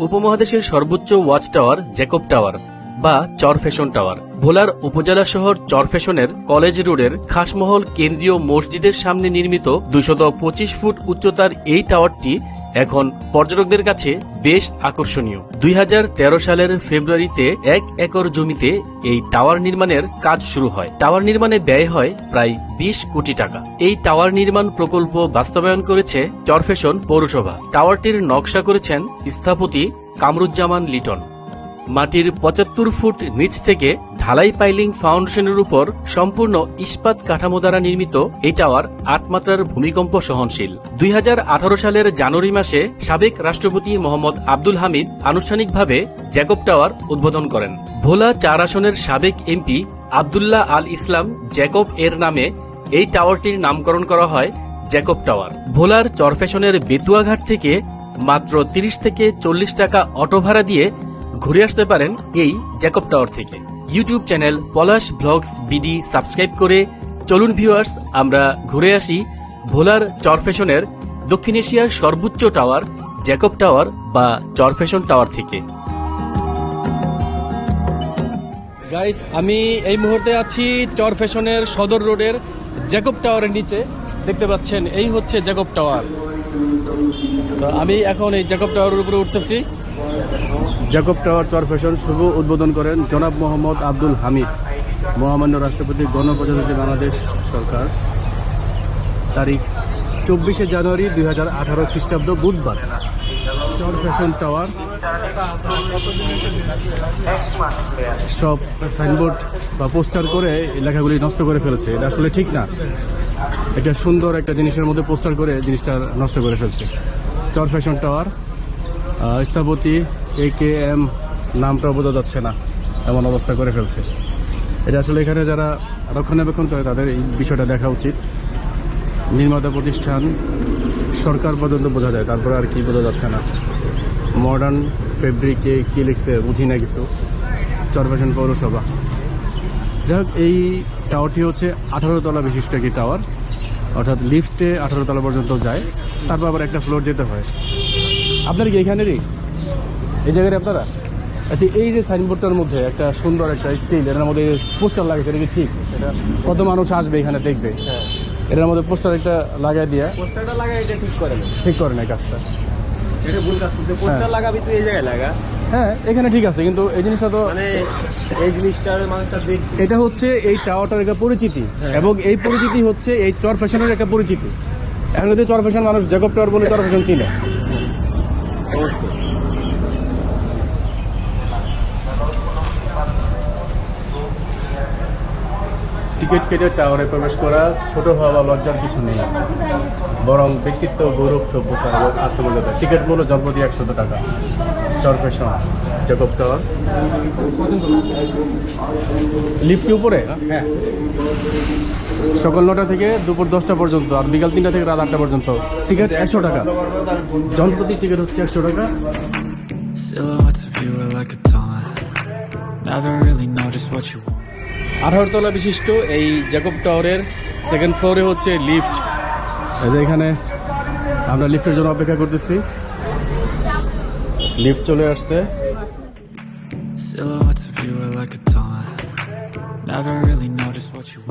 উপমহাদেশের সর্বোচ্চ watch tower Jacob tower বা চর ফ্যাশন টাওয়ার। ভোলার উপজেলা শহর চরফ্যাশনের কলেজ রোডের খাসমহল কেন্দ্রীয় মসজিদের সামনে নির্মিত দুশত ফুট উচ্চতার এই টাওয়ারটি এখন পর্যটকদের কাছে বেশ আকর্ষণীয়। দুই হাজার তেরো সালের ফেব্রুয়ারিতে এক একর জমিতে এই টাওয়ার নির্মাণের কাজ শুরু হয়। টাওয়ার নির্মাণে ব্যয় হয় প্রায় বিশ কোটি টাকা। এই টাওয়ার নির্মাণ প্রকল্প বাস্তবায়ন করেছে চরফেশন পৌরসভা। টাওয়ারটির নকশা করেছেন স্থপতি কামরুজ্জামান লিটন। মাটির পঁচাত্তর ফুট নিচ থেকে ঢালাই পাইলিং ফাউন্ডেশনের উপর সম্পূর্ণ ইস্পাত কাঠামো দ্বারা নির্মিত এই টাওয়ার আট মাত্রার ভূমিকম্প সহনশীল। দুই হাজার আঠারো সালের জানুয়ারি মাসে সাবেক রাষ্ট্রপতি মোহাম্মদ আব্দুল হামিদ আনুষ্ঠানিকভাবে জ্যাকব টাওয়ার উদ্বোধন করেন। ভোলা চার আসনের সাবেক এমপি আবদুল্লাহ আল ইসলাম জ্যাকব এর নামে এই টাওয়ারটির নামকরণ করা হয় জ্যাকব টাওয়ার। ভোলার চরফ্যাশনের বেতুয়াঘাট থেকে মাত্র ৩০ থেকে চল্লিশ টাকা অটো ভাড়া দিয়ে ঘুরে আসতে পারেন এই জ্যাকব টাওয়ার থেকে। YouTube channel Palash blogs BD subscribe করে চলুন ভিউয়ার্স আমরা ঘুরে আসি ভোলার চরফ্যাশনের দক্ষিণ এশিয়ার সর্বোচ্চ টাওয়ার জ্যাকব টাওয়ার বা চরফ্যাশন টাওয়ার থেকে। গাইস আমি এই মুহূর্তে আছি চর ফ্যাশনের সদর রোডের জ্যাকব টাওয়ারের নিচে। দেখতে পাচ্ছেন, এই হচ্ছে জ্যাকব টাওয়ার আমি এখন এই জ্যাকব টাওয়ারের উপরে উঠতেছি। জ্যাকব টাওয়ার চর ফ্যাশন শুভ উদ্বোধন করেন জনাব মোহাম্মদ আব্দুল হামিদ, মহামান্য রাষ্ট্রপতি, গণপ্রজাতন্ত্রী বাংলাদেশ সরকার। তারিখ চব্বিশে জানুয়ারি দুই হাজার আঠারো খ্রিস্টাব্দ বুধবার। চর ফ্যাশন টাওয়ার সব সাইনবোর্ড বা পোস্টার করে লেখাগুলি নষ্ট করে ফেলেছে। এটা আসলে ঠিক না। এটা সুন্দর একটা জিনিসের মধ্যে পোস্টার করে জিনিসটা নষ্ট করে ফেলছে। চর ফ্যাশন টাওয়ার স্থপতি এ কে এম নামটা বোঝা যাচ্ছে না, এমন অবস্থা করে ফেলছে। এটা আসলে এখানে যারা রক্ষণাবেক্ষণ করে, তাদের এই বিষয়টা দেখা উচিত। নির্মাতা প্রতিষ্ঠান সরকার পর্যন্ত বোঝা যায়, তারপরে আর কি বোঝা যাচ্ছে না। মডার্ন ফেব্রিকে কি লিখছে, বুঝি না কিছু। চরফ্যাশন পৌরসভা। যাই এই টাওয়ারটি হচ্ছে আঠারো তলা বিশিষ্ট একটি টাওয়ার অর্থাৎ লিফটে আঠারো তলা পর্যন্ত যায়। তারপর আবার একটা ফ্লোর যেতে হয়। আপনার কি এখানেরই? এই জায়গায় আপনারা? আচ্ছা এই যে সাইনবোর্ডটার মধ্যে একটা সুন্দর একটা স্টিল এটার মধ্যে পোস্টার লাগে এটা কি ঠিক? এটা কত মানুষ আসবে এখানে দেখবে? এটার মধ্যে পোস্টার একটা লাগাই দিয়া। পোস্টারটা লাগা এটা ঠিক করে না ঠিক করে না কাজটা। এটা ভুল কাজ করছে। পোস্টার লাগাবি তুই এই জায়গায় লাগা। হ্যাঁ এখানে ঠিক আছে কিন্তু এই জিনিসটা তো মানে এই জিনিসটার মানুষটা দেখ এটা হচ্ছে এই টাওয়ারটার একটা পরিচিতি হ্যাঁ। এবং এই পরিচিতি হচ্ছে এই চর ফ্যাশনের একটা পরিচিতি। এখন যদি চর ফ্যাশন মানুষ জ্যাকব টাওয়ার বলে চর ফ্যাশন চিনে Northwood. টিকিট কেটে টাওয়ারে প্রবেশ করা ছোট হওয়া বা লজ্জার কিছু নেই। বরং ব্যক্তিত্ব গৌরব সভ্যতা এবং আত্মমর্যাদা। টিকিট মূল্য জন্মদি একশত টাকা। চরপেশন জ্যাকব টাওয়ার লিফটি উপরে? হ্যাঁ। সকাল নটা থেকে দুপুর দশটা পর্যন্ত আর বিকাল তিনটা থেকে রাত আটটা পর্যন্ত। টিকিট একশো টাকা। জনপ্রতি টিকিট হচ্ছে একশো টাকা। Silhouettes of you are like a taunt. Never really just what you want. আঠারো তলা বিশিষ্ট এই জ্যাকব টাওয়ারের সেকেন্ড ফ্লোরে হচ্ছে লিফট এই যে এখানে আমরা লিফটের জন্য অপেক্ষা করতেছি। লিফট চলে আসছে.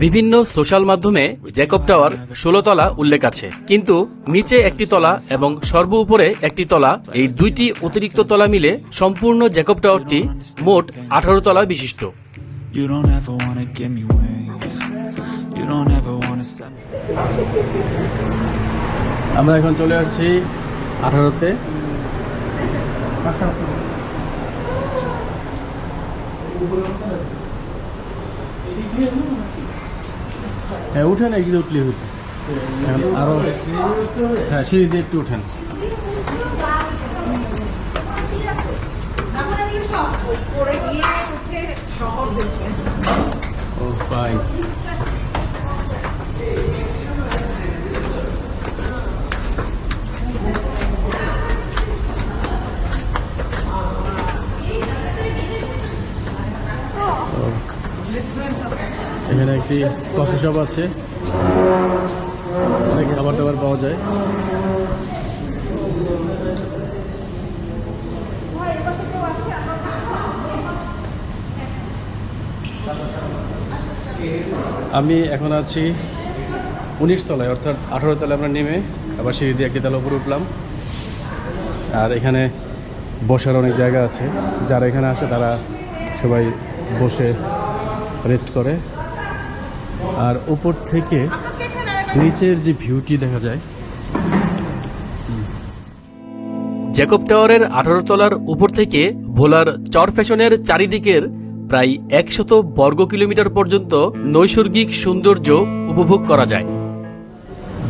বিভিন্ন সোশ্যাল মাধ্যমে জ্যাকব টাওয়ার ষোলো তলা উল্লেখ আছে। কিন্তু নিচে একটি তলা এবং সর্ব উপরে একটি তলা এই দুইটি অতিরিক্ত তলা মিলে সম্পূর্ণ জ্যাকব টাওয়ারটি মোট আঠারো তলা বিশিষ্ট। You don't ever wanna give me wings. You don't ever wanna set me আমরা এখন চলে আসছি আঠারোতে। হ্যাঁ উঠেন একদিন উঠলে এখন আরও হ্যাঁ সিঁড়ি দিয়ে একটু উঠেন। পরে Bye. Oh. এখানে একটি কফি শপ আছে অনেক খাবার দাবার পাওয়া যায় Thank you. আমি এখন আছি উনিশ তলায়, অর্থাৎ আঠারো তলায় আমরা নেমে আবার সিঁড়ি দিয়ে একটি তলা উপরে উঠলাম। আর এখানে বসার অনেক জায়গা আছে। যারা এখানে আসে তারা সবাই বসে রেস্ট করে। আর উপর থেকে নিচের যে ভিউটি দেখা যায় জ্যাকব টাওয়ারের আঠারো তলার উপর থেকে ভোলার চর ফ্যাশনের চারিদিকের প্রায় একশত বর্গ কিলোমিটার পর্যন্ত নৈসর্গিক সৌন্দর্য উপভোগ করা যায়।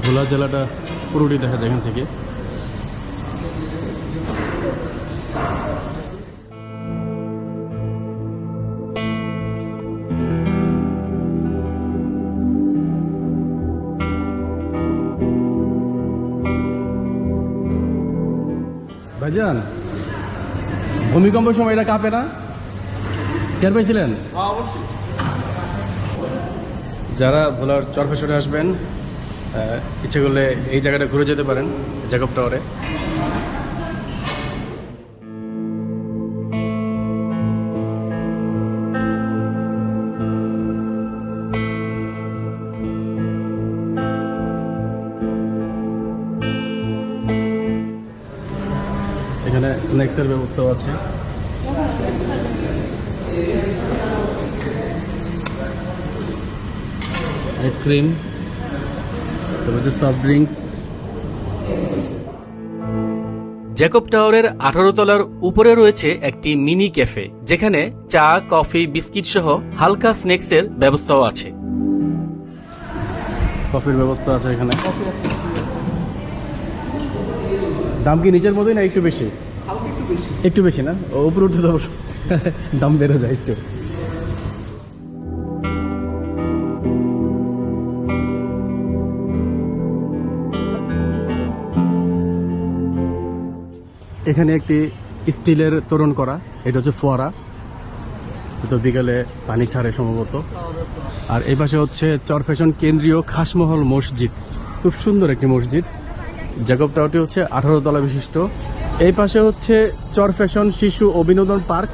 ভোলা জেলাটা পুরোটি দেখা যায় থেকে। ভাইজান, ভূমিকম্পের সময় এটা কাঁপে না? টের পাইছিলেন যারা ভোলার চরফেশনে আসবেন ইচ্ছে করলে এই জায়গাটা ঘুরে যেতে পারেন জ্যাকব টাওয়ারে এখানে স্ন্যাক্সের ব্যবস্থাও আছে। আইসক্রিম তারপর হচ্ছে সফট ড্রিঙ্কস জ্যাকব টাওয়ারের আঠারো তলার উপরে রয়েছে একটি মিনি ক্যাফে যেখানে চা কফি বিস্কিট সহ হালকা স্ন্যাক্সের ব্যবস্থাও আছে। কফির ব্যবস্থা আছে এখানে। দাম কি নিচের মতোই না একটু বেশি? একটু বেশি। না? ও, উপরে উঠতে তো দাম বেড়ে যায় একটু। এখানে একটি স্টিলের তোরণ করা, এটা হচ্ছে ফোয়ারা। তো বিকালে পানি ছাড়ে সম্ভবত। আর এই পাশে হচ্ছে চর ফ্যাশন কেন্দ্রীয় খাসমহল মসজিদ। খুব সুন্দর একটি মসজিদ। জ্যাকব টাওয়ারটি হচ্ছে আঠারো তলা বিশিষ্ট। এই পাশে হচ্ছে চর ফ্যাশন শিশু ও বিনোদন পার্ক।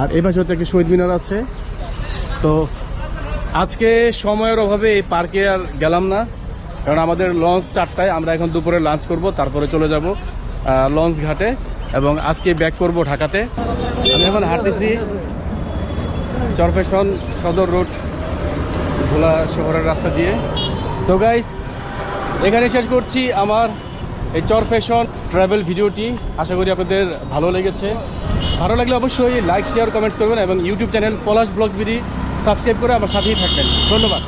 আর এই পাশে হচ্ছে একটি শহীদ মিনার আছে। তো আজকে সময়ের অভাবে এই পার্কে আর গেলাম না। কারণ আমাদের লঞ্চ চারটায়, আমরা এখন দুপুরে লাঞ্চ করব, তারপরে চলে যাব। লঞ্চ ঘাটে এবং আজকে ব্যাক করব ঢাকাতে। আমি এখন হাঁটতেছি চরফেশন সদর রোড, ভোলা শহরের রাস্তা দিয়ে। তো গাইস এখানে শেষ করছি আমার এই চর ফ্যাশন ট্রাভেল ভিডিওটি। আশা করি আপনাদের ভালো লেগেছে। ভালো লাগলে অবশ্যই লাইক শেয়ার কমেন্ট করবেন এবং YouTube channel Palash blogs BD subscribe করে আমার সাথেই থাকবেন। ধন্যবাদ।